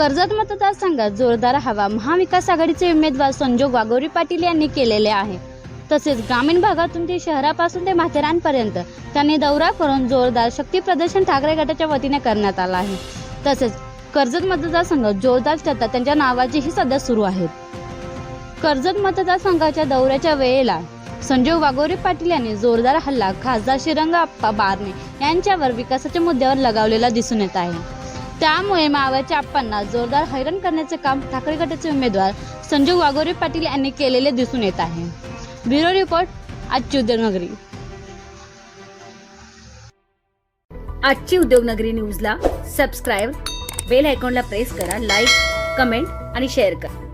कर्जत मतदारसंघात जोरदार हवा. महाविकास आघाडीचे उमेदवार संजोग वाघोरी पाटील यांनी केलेले आहे. तसेच ग्रामीण भागातून ते शहरापासून ते माथेरानपर्यंत त्यांनी दौरा करून जोरदार शक्ती प्रदर्शन ठाकरे गटाच्या वतीने करण्यात आलं आहे. तसेच कर्जत मतदारसंघात जोरदार चर्चा त्यांच्या नावाचीही सध्या सुरू आहेत. कर्जत मतदारसंघाच्या दौऱ्याच्या वेळेला संजय वाघोरे पाटील यांनी जोरदार हल्ला खासदार श्रीरंग आप्पा बारणे यांच्यावर विकासाच्या मुद्द्यावर लगावलेला दिसून येत आहे. त्यामुळे मावळच्या आप्पांना जोरदार हैराण करण्याचे काम ठाकरे गटाचे उमेदवार संजय वाघोरे पाटील यांनी केलेले दिसून येत आहे. ब्युरो रिपोर्ट आजची उद्योगनगरी. आजची उद्योगनगरी न्यूजला सबस्क्राईब बेल आयकॉनला प्रेस करा लाईक कमेंट आणि शेअर करा.